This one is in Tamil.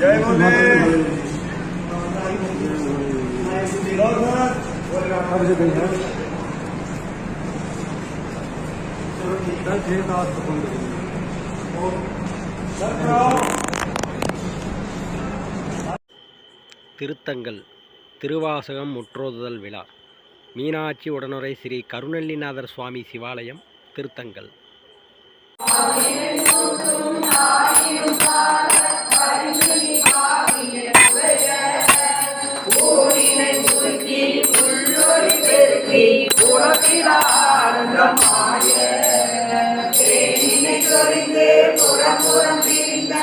जय बोले திருத்தங்கள் திருவாசகம் முற்றோதுதல் விழா மீனாட்சி உடனுரை ஸ்ரீ கருணல்லிநாதர் சுவாமி சிவாலயம் திருத்தங்கள் புறம் புறம் பிரிந்த